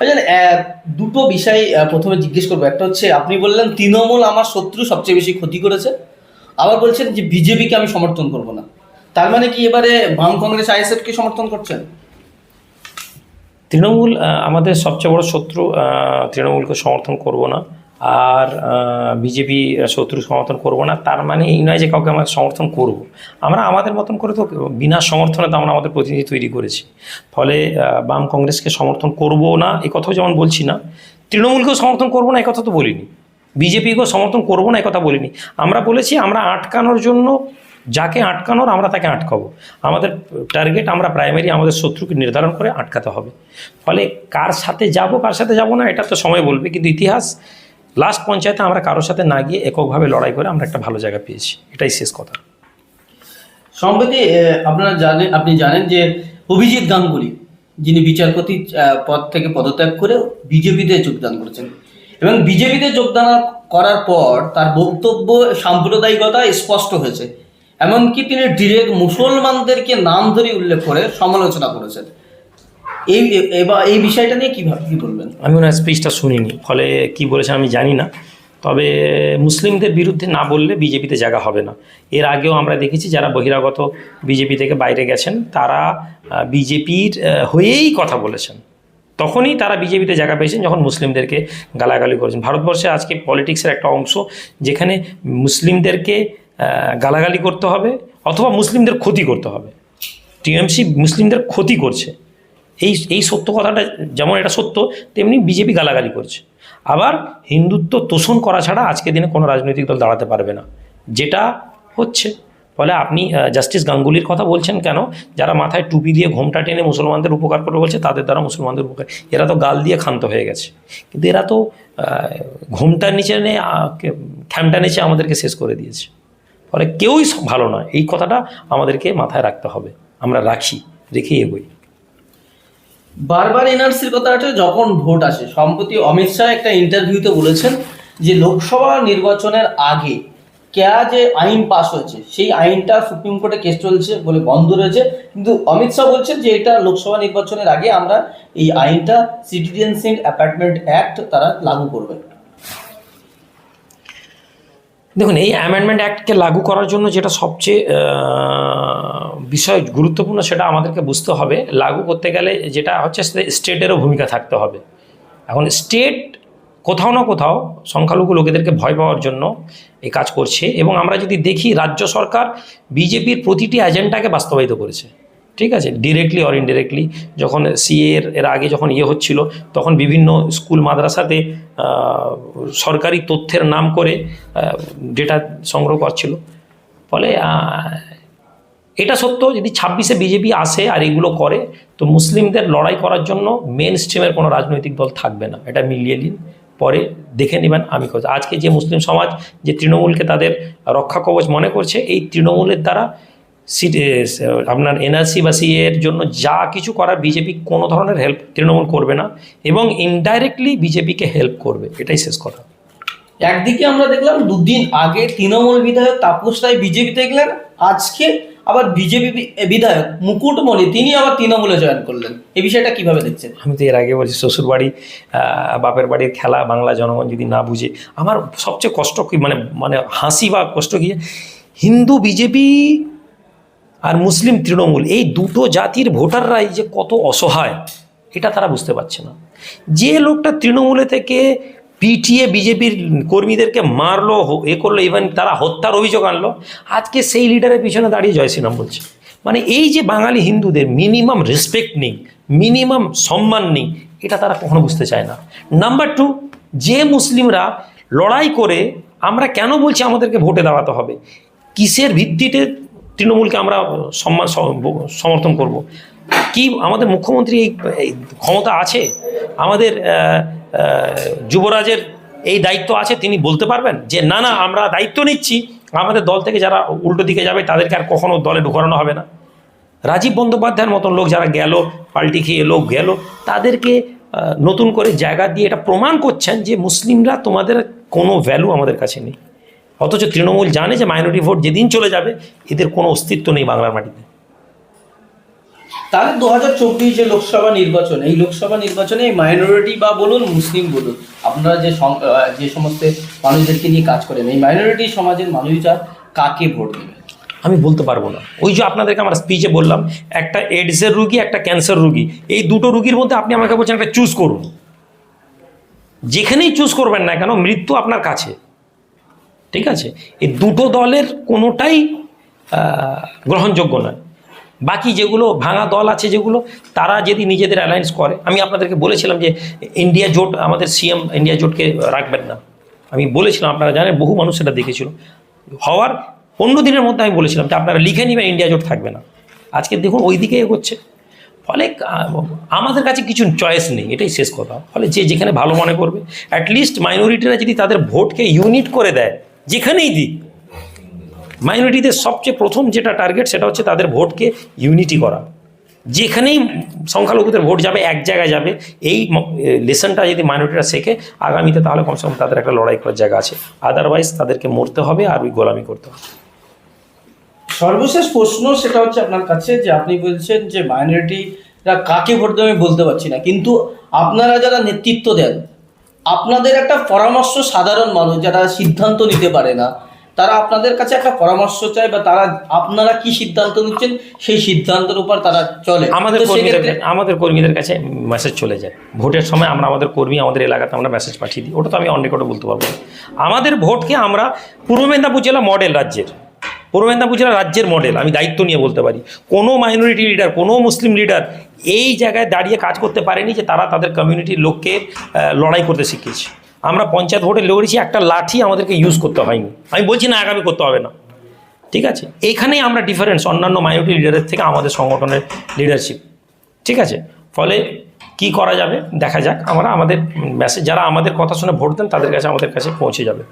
আচ্ছা দুটো বিষয় প্রথমে জিজ্ঞেস করব। একটা হচ্ছে, আপনি বললেন তৃণমূল আমার শত্রু সবচেয়ে বেশি ক্ষতি করেছে। আবার বলছেন যে বিজেপিকে আমি সমর্থন করব না। তার মানে কি এবারে বাম কংগ্রেস আইএসএফকে সমর্থন করছেন? তৃণমূল আমাদের সবচেয়ে বড় শত্রু তৃণমূলকে সমর্থন করব না। আর বিজেপি শত্রু সমর্থন করব না। তার মানে এই নয় যে কাউকে আমরা সমর্থন করব। আমরা আমাদের মতন করে তো বিনা সমর্থনে তো আমরা আমাদের প্রতিনিধি তৈরি করেছি। ফলে বাম কংগ্রেসকে সমর্থন করব না এই কথাও যেমন বলছি না, তৃণমূলকেও সমর্থন করব না কথা তো বলিনি। বিজেপিকেও সমর্থন করব না কথা বলিনি। আমরা বলেছি আমরা আটকানোর জন্য যাকে আটকানোর আমরা তাকে আটকাবো। আমাদের টার্গেট আমরা প্রাইমারি আমাদের শত্রুকে নির্ধারণ করে আটকাতে হবে। ফলে কার সাথে যাব, কার সাথে যাব না, এটা তো সময় বলবে। কিন্তু ইতিহাস লাস্ট পঞ্চায়েতে আমরা কারোর সাথে না গিয়ে এককভাবে লড়াই করে আমরা একটা ভালো জায়গা পেয়েছি। এটাই শেষ কথা। সম্প্রতি আপনারা জানেন আপনি জানেন যে অভিজিৎ গাঙ্গুলি, যিনি বিচারপতি পদ থেকে পদত্যাগ করে বিজেপিতে যোগদান করেছেন এবং বিজেপিতে যোগদান করার পর তার বক্তব্য সাম্প্রদায়িকতা স্পষ্ট হয়েছে। এমনকি তিনি ডিরেক্ট মুসলমানদেরকে নাম ধরে উল্লেখ করে সমালোচনা করেছেন। এই এই বিষয়টা নিয়ে কীভাবে কি বলবেন? আমি ওনার স্পিচটা শুনিনি, ফলে কি বলেছেন আমি জানি না। তবে মুসলিমদের বিরুদ্ধে না বললে বিজেপিতে জায়গা হবে না। এর আগেও আমরা দেখেছি যারা বহিরাগত বিজেপি থেকে বাইরে গেছেন, তারা বিজেপির হয়েই কথা বলেছেন। তখনই তারা বিজেপিতে জায়গা পেয়েছেন যখন মুসলিমদেরকে গালাগালি করেছেন। ভারতবর্ষে আজকে পলিটিক্সের একটা অংশ যেখানে মুসলিমদেরকে গালাগালি করতে হবে অথবা মুসলিমদের ক্ষতি করতে হবে। টিএমসি মুসলিমদের ক্ষতি করছে। এই এই সত্য কথাটা যেমন এটা সত্য, তেমনি বিজেপি গালাগালি করছে। আবার হিন্দুত্ব তোষণ করা ছাড়া আজকে দিনে কোনো রাজনৈতিক দল দাঁড়াতে পারবে না। যেটা হচ্ছে। ফলে আপনি জাস্টিস গাঙ্গুলির কথা বলছেন কেন? যারা মাথায় টুপি দিয়ে ঘোমটা টেনে মুসলমানদের উপকার করে বলছে, তাদের দ্বারা মুসলমানদের উপকার। এরা তো গাল দিয়ে ক্ষান্ত হয়ে গেছে। কিন্তু এরা তো ঘোমটার নিচে নে খ্যামটা নিচে আমাদেরকে শেষ করে দিয়েছে। ফলে কেউই ভালো নয়। এই কথাটা আমাদেরকে মাথায় রাখতে হবে। আমরা রাখি, রেখেই এগোই। বারবার এনআরসির কথা আছে, যখন ভোট আসে। সম্প্রতি অমিত শাহ একটা ইন্টারভিউতে বলেছেন যে, লোকসভা নির্বাচনের আগে কেয়া যে আইন পাস হয়েছে, সেই আইনটা সুপ্রিম কোর্টে কেস চলছে বলে বন্ধ রয়েছে। কিন্তু অমিত শাহ বলছেন যে, এটা লোকসভা নির্বাচনের আগে আমরা এই আইনটা সিটিজেনশিপ অ্যাপার্টমেন্ট অ্যাক্ট তারা লাগু করবে। দেখুন, এই অ্যামেন্ডমেন্ট অ্যাক্টকে লাগু করার জন্য যেটা সবচেয়ে বিষয় গুরুত্বপূর্ণ সেটা আমাদেরকে বুঝতে হবে। লাগু করতে গেলে যেটা হচ্ছে স্টেটেরও ভূমিকা থাকতে হবে। এখন স্টেট কোথাও না কোথাও সংখ্যালঘু লোকেদেরকে ভয় পাওয়ার জন্য এই কাজ করছে এবং আমরা যদি দেখি রাজ্য সরকার বিজেপির প্রতিটি এজেন্ডাকে বাস্তবায়িত করেছে। ঠিক আছে? ডিরেক্টলি অর ইনডিরেক্টলি যখন সিএর এর আগে যখন ইয়ে হচ্ছিল, তখন বিভিন্ন স্কুল মাদ্রাসাতে সরকারি তথ্যের নাম করে ডেটা সংগ্রহ করছিল ফলে এটা সত্য, যদি ছাব্বিশে বিজেপি আসে আর এগুলো করে, তো মুসলিমদের লড়াই করার জন্য মেন স্ট্রিমের কোনো রাজনৈতিক দল থাকবে না। এটা মিলিয়ে নিন, পরে দেখে নেবেন আমি কথা। আজকে যে মুসলিম সমাজ, যে তৃণমূলকে তাদের রক্ষা কবচ মনে করছে, এই তৃণমূলের দ্বারা আপনার এনআরসি বা এর জন্য যা কিছু করার বিজেপি কোনো ধরনের হেল্প তৃণমূল করবে না, এবং ইনডাইরেক্টলি বিজেপিকে হেল্প করবে। এটাই শেষ কথা। একদিকে আমরা দেখলাম দুদিন আগে তৃণমূল বিধায়ক তাপস রায় বিজেপিতে গেলেন আজকে আবার বিজেপি বিধায়ক মুকুটমণি তিনি আবার তৃণমূলে জয়েন করলেন। এই বিষয়টা কীভাবে দেখছেন? আমি তো এর আগে বলছি শ্বশুর বাড়ি বাপের বাড়ির খেলা বাংলা জনগণ যদি না বুঝে, আমার সবচেয়ে কষ্ট কি মানে মানে হাসি বা কষ্ট কি হিন্দু বিজেপি আর মুসলিম তৃণমূল, এই দুটো জাতির ভোটাররাই যে কত অসহায়, এটা তারা বুঝতে পারছে না। যে লোকটা তৃণমূলে থেকে পিটিয়ে বিজেপির কর্মীদেরকে মারলো এ করল ইভেন তারা হত্যার অভিযোগ আনলো। আজকে সেই লিডারের পিছনে দাঁড়িয়ে জয় শ্রীরাম বলছে। মানে এই যে বাঙালি হিন্দুদের মিনিমাম রেসপেক্ট নেই মিনিমাম সম্মান নেই, এটা তারা কখনো বুঝতে চায় না। নাম্বার টু যে মুসলিমরা লড়াই করে, আমরা কেন বলছি আমাদেরকে ভোটে দাঁড়াতে হবে? কিসের ভিত্তিতে তৃণমূলকে আমরা সম্মান সমর্থন করব? কি আমাদের মুখ্যমন্ত্রী এই ক্ষমতা আছে? আমাদের যুবরাজের এই দায়িত্ব আছে, তিনি বলতে পারবেন? যে না না, আমরা দায়িত্ব নিচ্ছি। আমাদের দল থেকে যারা উল্টো দিকে যাবে, তাদেরকে আর কখনো দলে ঢোকানো হবে না। রাজীব বন্দ্যোপাধ্যায়ের মতন লোক যারা গেল, পাল্টি খেয়ে লোক গেল, তাদেরকে নতুন করে জায়গা দিয়ে এটা প্রমাণ করছেন যে মুসলিমরা তোমাদের কোনো ভ্যালু আমাদের কাছে নেই। অথচ তৃণমূল জানে যে মাইনরিটি ভোট যেদিন চলে যাবে, এদের কোনো অস্তিত্ব নেই বাংলার মাটিতে। তাহলে দু হাজার চব্বিশ যে লোকসভা নির্বাচন, এই লোকসভা নির্বাচনে মাইনরিটি বা বলুন মুসলিম বলুন, আপনারা যে যে সমস্ত মানুষদেরকে নিয়ে কাজ করেন, এই মাইনরিটি সমাজের মানুষরা কাকে ভোট দেবে? আমি বলতে পারব না। ওই যে আপনাদেরকে আমার স্পিচে বললাম, একটা এডসের রুগী, একটা ক্যান্সার রুগী, এই দুটো রুগীর মধ্যে আপনি আমাকে বলছেন একটা চুজ করুন। যেখানেই চুজ করবেন না কেন, মৃত্যু আপনার কাছে। ঠিক আছে? এই দুটো দলের কোনোটাই গ্রহণযোগ্য নয়। বাকি যেগুলো ভাঙা দল আছে যেগুলো, তারা যদি নিজেদের অ্যালায়েন্স করে, আমি আপনাদেরকে বলেছিলাম যে ইন্ডিয়া জোট, আমাদের সিএম ইন্ডিয়া জোটকে রাখবেন না। আমি বলেছিলাম, আপনারা জানেন, বহু মানুষ সেটা দেখেছিল। হওয়ার পনেরো দিনের মধ্যে আমি বলেছিলাম যে আপনারা লিখে নেবেন ইন্ডিয়া জোট থাকবে না। আজকে দেখুন ওই দিকে এগোচ্ছে। ফলে আমাদের কাছে কিছু চয়েস নেই, এটাই শেষ কথা। ফলে যে যেখানে ভালো মনে করবে অ্যাটলিস্ট মাইনরিটিরা যদি তাদের ভোটকে ইউনিট করে দেয়, যেখানেই দিক মাইনরিটিদের সবচেয়ে প্রথম যেটা টার্গেট সেটা হচ্ছে তাদের ভোটকে ইউনিটি করা। যেখানেই সংখ্যালঘুদের ভোট যাবে, এক জায়গায় যাবে, এই লেসনটা যদি মাইনরিটিরা শেখে, আগামীতে তাহলে কমসে কম তাদের একটা লড়াই করার জায়গা আছে। আদারওয়াইজ তাদেরকে মরতে হবে আর ওই গোলামি করতে হবে। সর্বশেষ প্রশ্ন সেটা হচ্ছে আপনার কাছে যে আপনি বলছেন যে মাইনরিটিরা কাকে ভোট দেবে আমি বলতে পারছি না। কিন্তু আপনারা যারা নেতৃত্ব দেন, আপনাদের একটা পরামর্শ সাধারণ মানুষ যারা সিদ্ধান্ত নিতে পারে না তারা আপনাদের কাছে একটা পরামর্শ চায় বা তারা আপনারা কি সিদ্ধান্ত নিচ্ছেন সেই সিদ্ধান্তের উপর তারা চলে। আমাদের কর্মীদের আমাদের কর্মীদের কাছে মেসেজ চলে যায়। ভোটের সময় আমরা আমাদের কর্মী আমাদের এলাকাতে আমরা মেসেজ পাঠিয়ে দিই। ওটা তো আমি অন রেকর্ডে বলতে পারব। আমাদের ভোটকে আমরা পূর্ব মেদিনীপুর জেলা মডেল রাজ্যের পূর্ব মেদিনীপুর জেলা রাজ্যের মডেল আমি দায়িত্ব নিয়ে বলতে পারি। কোনো মাইনরিটি লিডার কোনো মুসলিম লিডার এই জায়গায় দাঁড়িয়ে কাজ করতে পারেনি যে তারা তাদের কমিউনিটির লোককে লড়াই করতে শিখিয়েছে। আমরা পঞ্চায়েত ভোটে লড়েছি, একটা লাঠি আমাদেরকে ইউজ করতে হয়নি। আমি বলছি না, আগামী করতে হবে না। ঠিক আছে? এইখানেই আমরা ডিফারেন্স অন্যান্য মাইনরিটি লিডারের থেকে আমাদের সংগঠনের লিডারশিপ ঠিক আছে? ফলে কি করা যাবে? দেখা যাক। আমরা আমাদের মেসেজ যারা আমাদের কথা শুনে ভোট দেন, তাদের কাছে আমাদের কাছে পৌঁছে যাবে।